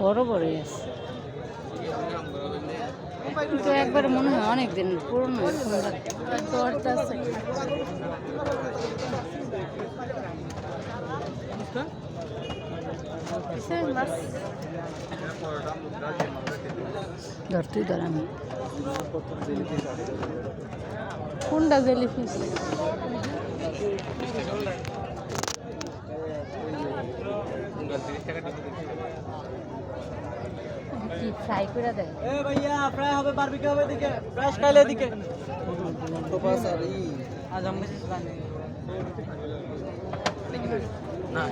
বড় বড়ই আছে। কিন্তু একবারে মনে হয় অনেক দিন পুরনো দরজা আছে। বাস? ধর আমি। কোনটা জেলিফিস কি ফ্রাই করে দেয়? এ ভাইয়া ফ্রাই হবে বারবিকিউ হবে এদিকে। ফ্রেশ খাইলে এদিকে। তো পাস আর ই আজ আমি জানি না।